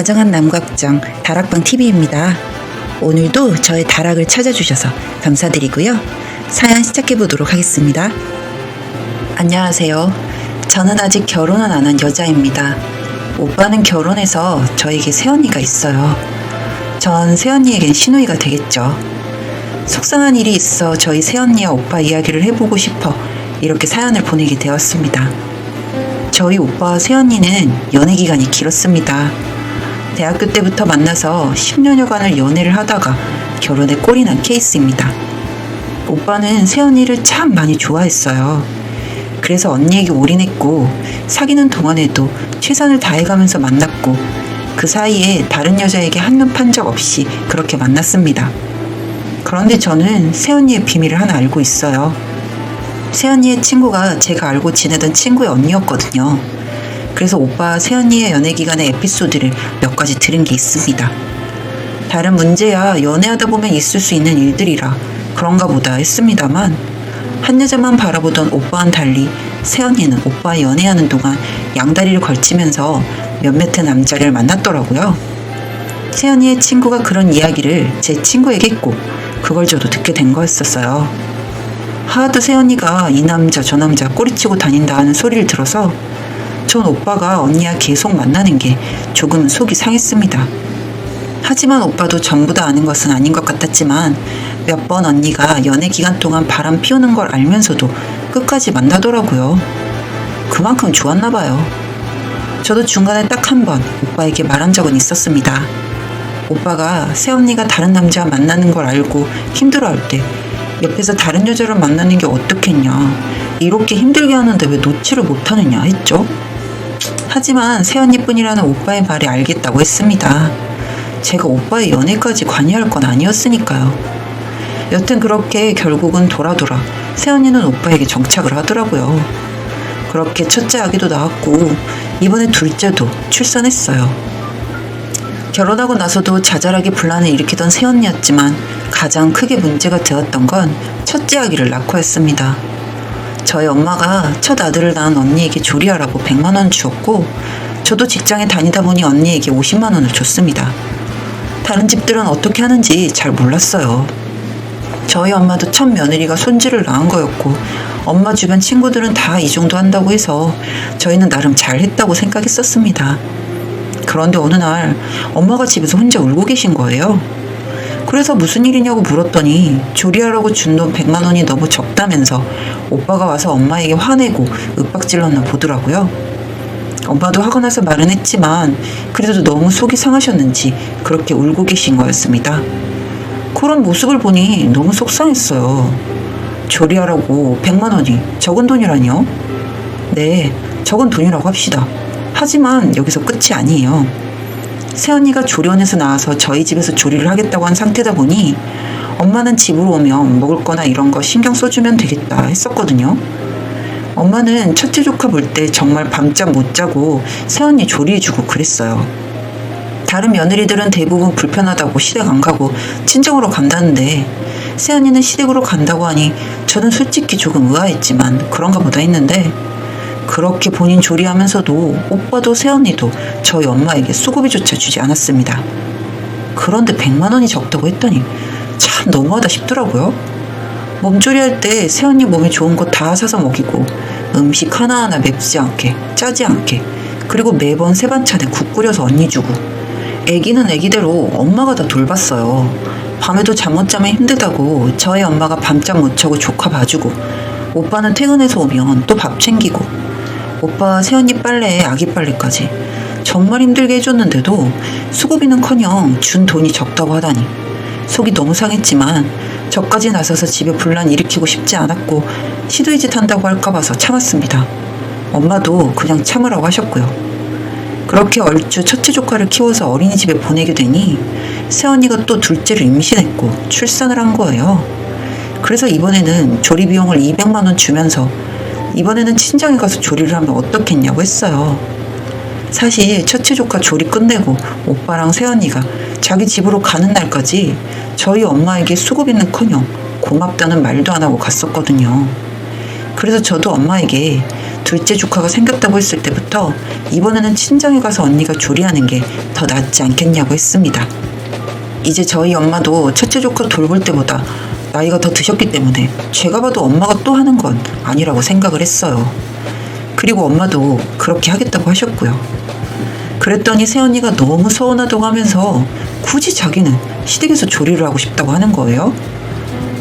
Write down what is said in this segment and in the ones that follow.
다정한 남각정 다락방 TV입니다. 오늘도 저의 다락을 찾아주셔서 감사드리고요. 사연 시작해 보도록 하겠습니다. 안녕하세요. 저는 아직 결혼은 안 한 여자입니다. 오빠는 결혼해서 저에게 새언니가 있어요. 전 새언니에겐 시누이가 되겠죠. 속상한 일이 있어 저희 새언니와 오빠 이야기를 해보고 싶어 이렇게 사연을 보내게 되었습니다. 저희 오빠와 새언니는 연애 기간이 길었습니다. 대학교 때부터 만나서 10년여간을 연애를 하다가 결혼에 꼴이 난 케이스입니다. 오빠는 새언니를 참 많이 좋아했어요. 그래서 언니에게 올인했고 사귀는 동안에도 최선을 다해가면서 만났고 그 사이에 다른 여자에게 한눈 판 적 없이 그렇게 만났습니다. 그런데 저는 새언니의 비밀을 하나 알고 있어요. 새언니의 친구가 제가 알고 지내던 친구의 언니였거든요. 그래서 오빠 새언니의 연애 기간의 에피소드를 몇 가지 들은 게 있습니다. 다른 문제야 연애하다 보면 있을 수 있는 일들이라 그런가 보다 했습니다만 한 여자만 바라보던 오빠와는 달리 새언니는 오빠 연애하는 동안 양다리를 걸치면서 몇몇의 남자를 만났더라고요. 새언니의 친구가 그런 이야기를 제 친구에게 했고 그걸 저도 듣게 된 거였었어요. 하도 새언니가 이 남자 저 남자 꼬리치고 다닌다 하는 소리를 들어서 전 오빠가 언니와 계속 만나는 게 조금 속이 상했습니다. 하지만 오빠도 전부 다 아는 것은 아닌 것 같았지만 몇 번 언니가 연애 기간 동안 바람 피우는 걸 알면서도 끝까지 만나더라고요. 그만큼 좋았나 봐요. 저도 중간에 딱 한 번 오빠에게 말한 적은 있었습니다. 오빠가 새언니가 다른 남자와 만나는 걸 알고 힘들어할 때 옆에서 다른 여자를 만나는 게 어떻겠냐. 이렇게 힘들게 하는데 왜 놓지를 못하느냐 했죠. 하지만 새언니뿐이라는 오빠의 말에 알겠다고 했습니다. 제가 오빠의 연애까지 관여할 건 아니었으니까요. 여튼 그렇게 결국은 돌아 돌아 새언니는 오빠에게 정착을 하더라고요. 그렇게 첫째 아기도 낳았고 이번에 둘째도 출산했어요. 결혼하고 나서도 자잘하게 분란을 일으키던 새언니였지만 가장 크게 문제가 되었던 건 첫째 아기를 낳고였습니다. 저희 엄마가 첫 아들을 낳은 언니에게 조리하라고 100만 원 주었고 저도 직장에 다니다 보니 언니에게 50만 원을 줬습니다. 다른 집들은 어떻게 하는지 잘 몰랐어요. 저희 엄마도 첫 며느리가 손주를 낳은 거였고 엄마 주변 친구들은 다 이 정도 한다고 해서 저희는 나름 잘했다고 생각했었습니다. 그런데 어느 날 엄마가 집에서 혼자 울고 계신 거예요. 그래서 무슨 일이냐고 물었더니 조리하라고 준 돈 100만 원이 너무 적다면서 오빠가 와서 엄마에게 화내고 윽박질렀나 보더라고요. 엄마도 화가 나서 말은 했지만 그래도 너무 속이 상하셨는지 그렇게 울고 계신 거였습니다. 그런 모습을 보니 너무 속상했어요. 조리하라고 100만 원이 적은 돈이라니요? 네, 적은 돈이라고 합시다. 하지만 여기서 끝이 아니에요. 새언니가 조리원에서 나와서 저희 집에서 조리를 하겠다고 한 상태다 보니 엄마는 집으로 오면 먹을 거나 이런 거 신경 써주면 되겠다 했었거든요. 엄마는 첫째 조카 볼 때 정말 밤잠 못 자고 새언니 조리해주고 그랬어요. 다른 며느리들은 대부분 불편하다고 시댁 안 가고 친정으로 간다는데 새언니는 시댁으로 간다고 하니 저는 솔직히 조금 의아했지만 그런가 보다 했는데 그렇게 본인 조리하면서도 오빠도 새언니도 저희 엄마에게 수고비조차 주지 않았습니다. 그런데 100만 원이 적다고 했더니 참 너무하다 싶더라고요. 몸조리할 때 새언니 몸에 좋은 거 다 사서 먹이고 음식 하나하나 맵지 않게 짜지 않게 그리고 매번 세 반찬에 국 끓여서 언니 주고 애기는 애기대로 엄마가 다 돌봤어요. 밤에도 잠 못 자면 힘들다고 저희 엄마가 밤잠 못 자고 조카 봐주고 오빠는 퇴근해서 오면 또 밥 챙기고 오빠 새언니 빨래에 아기 빨래까지 정말 힘들게 해줬는데도 수고비는커녕 준 돈이 적다고 하다니 속이 너무 상했지만 저까지 나서서 집에 분란 일으키고 싶지 않았고 시도의 짓 한다고 할까 봐서 참았습니다. 엄마도 그냥 참으라고 하셨고요. 그렇게 얼추 첫째 조카를 키워서 어린이집에 보내게 되니 새언니가 또 둘째를 임신했고 출산을 한 거예요. 그래서 이번에는 조리 비용을 200만 원 주면서 이번에는 친정에 가서 조리를 하면 어떻겠냐고 했어요. 사실 첫째 조카 조리 끝내고 오빠랑 새언니가 자기 집으로 가는 날까지 저희 엄마에게 수고비는 커녕 고맙다는 말도 안 하고 갔었거든요. 그래서 저도 엄마에게 둘째 조카가 생겼다고 했을 때부터 이번에는 친정에 가서 언니가 조리하는 게 더 낫지 않겠냐고 했습니다. 이제 저희 엄마도 첫째 조카 돌볼 때보다 나이가 더 드셨기 때문에 제가 봐도 엄마가 또 하는 건 아니라고 생각을 했어요. 그리고 엄마도 그렇게 하겠다고 하셨고요. 그랬더니 새언니가 너무 서운하다고 하면서 굳이 자기는 시댁에서 조리를 하고 싶다고 하는 거예요.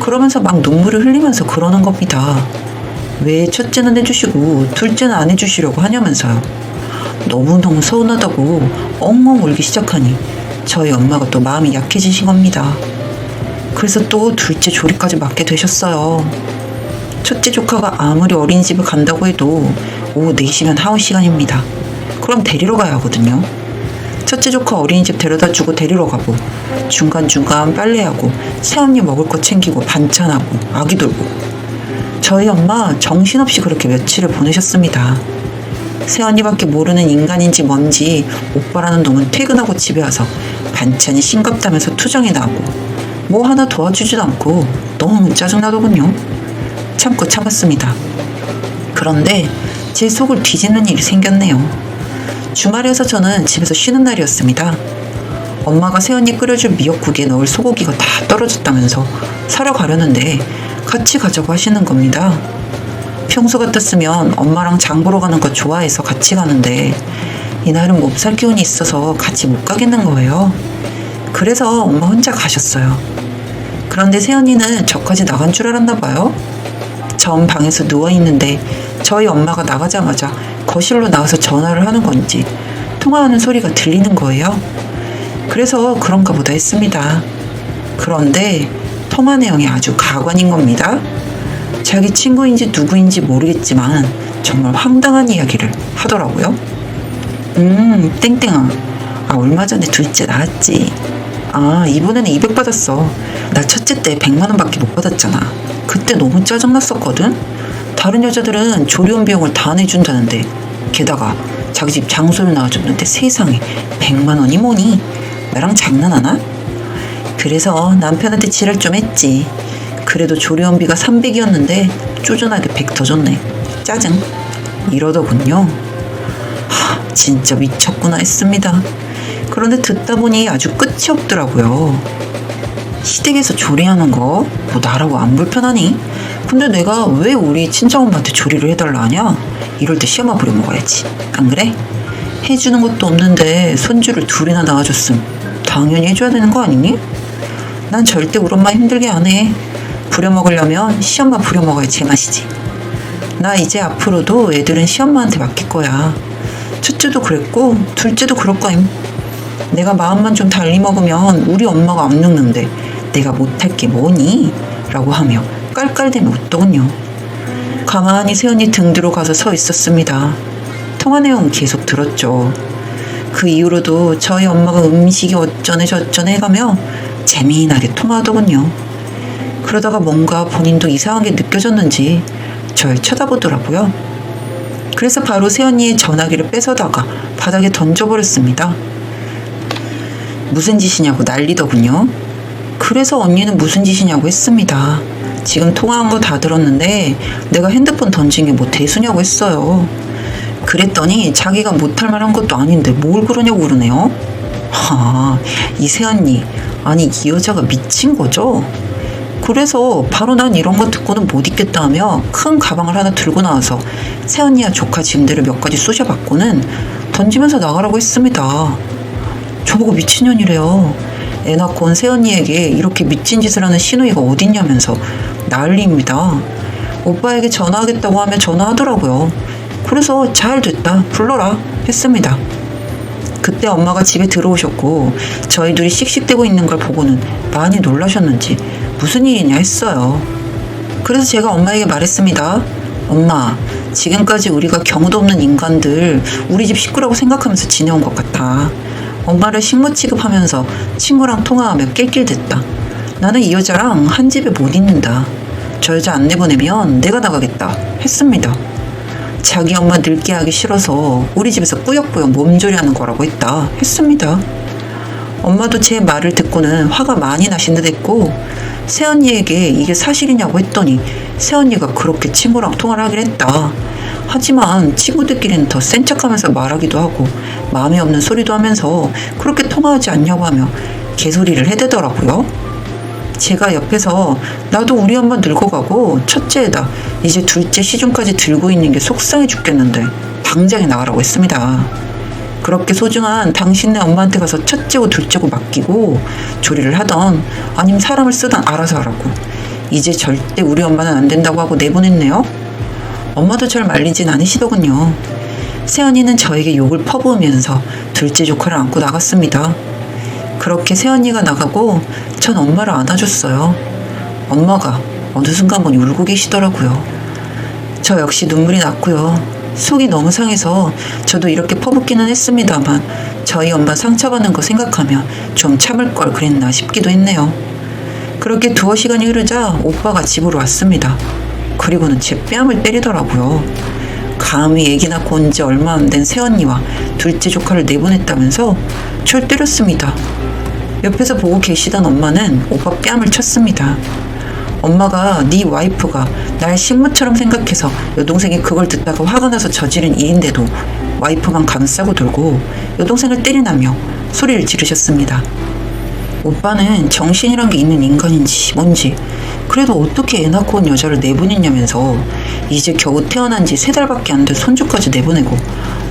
그러면서 막 눈물을 흘리면서 그러는 겁니다. 왜 첫째는 해주시고 둘째는 안 해주시려고 하냐면서요. 너무너무 서운하다고 엉엉 울기 시작하니 저희 엄마가 또 마음이 약해지신 겁니다. 그래서 또 둘째 조리까지 맡게 되셨어요. 첫째 조카가 아무리 어린이집을 간다고 해도 오후 4시면 하원 시간입니다. 그럼 데리러 가야 하거든요. 첫째 조카 어린이집 데려다 주고 데리러 가고 중간중간 빨래하고 새언니 먹을 거 챙기고 반찬하고 아기 돌고 저희 엄마 정신없이 그렇게 며칠을 보내셨습니다. 새언니밖에 모르는 인간인지 뭔지 오빠라는 놈은 퇴근하고 집에 와서 반찬이 싱겁다면서 투정이 나고 뭐 하나 도와주지도 않고 너무 짜증나더군요. 참고 참았습니다. 그런데 제 속을 뒤집는 일이 생겼네요. 주말이어서 저는 집에서 쉬는 날이었습니다. 엄마가 새언니 끓여줄 미역국에 넣을 소고기가 다 떨어졌다면서 사러 가려는데 같이 가자고 하시는 겁니다. 평소 같았으면 엄마랑 장 보러 가는 거 좋아해서 같이 가는데 이날은 몸살 기운이 있어서 같이 못 가겠는 거예요. 그래서 엄마 혼자 가셨어요. 그런데 새언니는 저까지 나간 줄 알았나 봐요. 전 방에서 누워 있는데 저희 엄마가 나가자마자 거실로 나와서 전화를 하는 건지 통화하는 소리가 들리는 거예요. 그래서 그런가 보다 했습니다. 그런데 통화 내용이 아주 가관인 겁니다. 자기 친구인지 누구인지 모르겠지만 정말 황당한 이야기를 하더라고요. 음, 땡땡아. 아, 얼마 전에 둘째 나왔지. 아, 이번에는 200 받았어. 나 첫째 때 100만 원 밖에 못 받았잖아. 그때 너무 짜증났었거든. 다른 여자들은 조리원 비용을 다 내준다는데 게다가 자기 집 장소를 나와줬는데 세상에 100만 원이 뭐니? 나랑 장난하나? 그래서 남편한테 지랄 좀 했지. 그래도 조리원비가 300이었는데 쪼잔하게 100 더 줬네. 짜증. 이러더군요. 하, 진짜 미쳤구나 했습니다. 그런데 듣다 보니 아주 끝이 없더라고요. 시댁에서 조리하는 거, 뭐 나라고 안 불편하니? 근데 내가 왜 우리 친정엄마한테 조리를 해달라 하냐? 이럴 때 시험아 부려 먹어야지. 안 그래? 해주는 것도 없는데 손주를 둘이나 낳아줬음. 당연히 해줘야 되는 거 아니니? 난 절대 우리 엄마 힘들게 안 해. 부려먹으려면 시엄마 부려먹어야 제맛이지. 나 이제 앞으로도 애들은 시엄마한테 맡길 거야. 첫째도 그랬고 둘째도 그럴 거임. 내가 마음만 좀 달리 먹으면 우리 엄마가 안 늙는데 내가 못할 게 뭐니? 라고 하며 깔깔대며 웃더군요. 가만히 세연이 등 뒤로 가서 서 있었습니다. 통화 내용 계속 들었죠. 그 이후로도 저희 엄마가 음식이 어쩌네 저쩌네 해가며 재미나게 통화하더군요. 그러다가 뭔가 본인도 이상한 게 느껴졌는지 절 쳐다보더라고요. 그래서 바로 세연이의 전화기를 뺏어다가 바닥에 던져버렸습니다. 무슨 짓이냐고 난리더군요. 그래서 언니는 무슨 짓이냐고 했습니다. 지금 통화한 거 다 들었는데 내가 핸드폰 던진 게 뭐 대수냐고 했어요. 그랬더니 자기가 못할 만한 것도 아닌데 뭘 그러냐고 그러네요. 하, 이세언니, 아니 이 여자가 미친 거죠? 그래서 바로 난 이런 거 듣고는 못 있겠다 하며 큰 가방을 하나 들고 나와서 새언니와 조카 짐들을 몇 가지 쑤셔받고는 던지면서 나가라고 했습니다. 저보고 미친년이래요. 애 낳고 온 새언니에게 이렇게 미친 짓을 하는 신우이가 어딨냐면서 난리입니다. 오빠에게 전화하겠다고 하면 전화하더라고요. 그래서 잘 됐다. 불러라. 했습니다. 그때 엄마가 집에 들어오셨고 저희 둘이 씩씩대고 있는 걸 보고는 많이 놀라셨는지 무슨 일이냐 했어요. 그래서 제가 엄마에게 말했습니다. 엄마, 지금까지 우리가 경우도 없는 인간들 우리 집 식구라고 생각하면서 지내온 것 같아. 엄마를 식모 취급하면서 친구랑 통화하며 낄낄댔다. 나는 이 여자랑 한 집에 못 있는다. 저 여자 안 내보내면 내가 나가겠다. 했습니다. 자기 엄마 늙게 하기 싫어서 우리 집에서 꾸역꾸역 몸조리하는 거라고 했다. 했습니다. 엄마도 제 말을 듣고는 화가 많이 나신 듯 했고 새언니에게 이게 사실이냐고 했더니 새언니가 그렇게 친구랑 통화를 하긴 했다. 하지만 친구들끼리는 더 센 척하면서 말하기도 하고 마음에 없는 소리도 하면서 그렇게 통화하지 않냐고 하며 개소리를 해대더라고요. 제가 옆에서 나도 우리 엄마 늙어가고 첫째에다 이제 둘째 시중까지 들고 있는 게 속상해 죽겠는데 당장에 나가라고 했습니다. 그렇게 소중한 당신네 엄마한테 가서 첫째고 둘째고 맡기고 조리를 하던 아니면 사람을 쓰던 알아서 하라고 이제 절대 우리 엄마는 안 된다고 하고 내보냈네요. 엄마도 절 말리진 않으시더군요. 새언니는 저에게 욕을 퍼부으면서 둘째 조카를 안고 나갔습니다. 그렇게 새언니가 나가고 전 엄마를 안아줬어요. 엄마가 어느 순간만 울고 계시더라고요. 저 역시 눈물이 났고요. 속이 너무 상해서 저도 이렇게 퍼붓기는 했습니다만 저희 엄마 상처받는 거 생각하면 좀 참을 걸 그랬나 싶기도 했네요. 그렇게 두어 시간이 흐르자 오빠가 집으로 왔습니다. 그리고는 제 뺨을 때리더라고요. 감히 애기 낳고 온 지 얼마 안 된 새언니와 둘째 조카를 내보냈다면서 절 때렸습니다. 옆에서 보고 계시던 엄마는 오빠 뺨을 쳤습니다. 엄마가 네 와이프가 날 식물처럼 생각해서 여동생이 그걸 듣다가 화가 나서 저지른 일인데도 와이프만 감싸고 돌고 여동생을 때리나며 소리를 지르셨습니다. 오빠는 정신이란 게 있는 인간인지 뭔지 그래도 어떻게 애 낳고 온 여자를 내보냈냐면서 이제 겨우 태어난 지 세 달밖에 안 된 손주까지 내보내고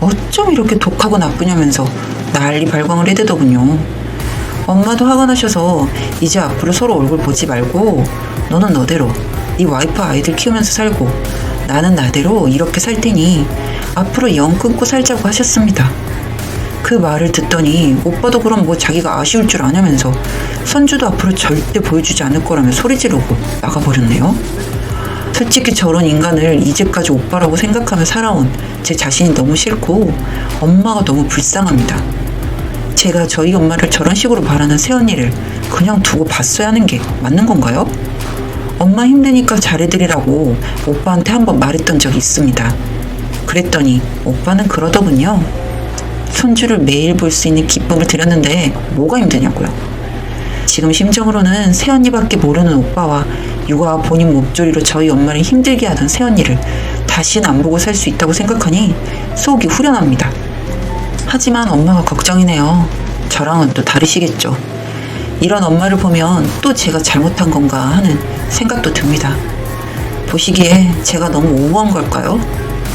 어쩜 이렇게 독하고 나쁘냐면서 난리 발광을 해대더군요. 엄마도 화가 나셔서 이제 앞으로 서로 얼굴 보지 말고 너는 너대로 네 와이프 아이들 키우면서 살고 나는 나대로 이렇게 살 테니 앞으로 영 끊고 살자고 하셨습니다. 그 말을 듣더니 오빠도 그럼 뭐 자기가 아쉬울 줄 아냐면서 선주도 앞으로 절대 보여주지 않을 거라며 소리 지르고 나가버렸네요. 솔직히 저런 인간을 이제까지 오빠라고 생각하며 살아온 제 자신이 너무 싫고 엄마가 너무 불쌍합니다. 제가 저희 엄마를 저런 식으로 바라는 새언니를 그냥 두고 봤어야 하는 게 맞는 건가요? 엄마 힘드니까 잘해드리라고 오빠한테 한번 말했던 적이 있습니다. 그랬더니 오빠는 그러더군요. 손주를 매일 볼 수 있는 기쁨을 드렸는데 뭐가 힘드냐고요. 지금 심정으로는 새언니밖에 모르는 오빠와 육아와 본인 목소리로 저희 엄마를 힘들게 하던 새언니를 다시는 안 보고 살 수 있다고 생각하니 속이 후련합니다. 하지만 엄마가 걱정이네요. 저랑은 또 다르시겠죠. 이런 엄마를 보면 또 제가 잘못한 건가 하는 생각도 듭니다. 보시기에 제가 너무 오버한 걸까요?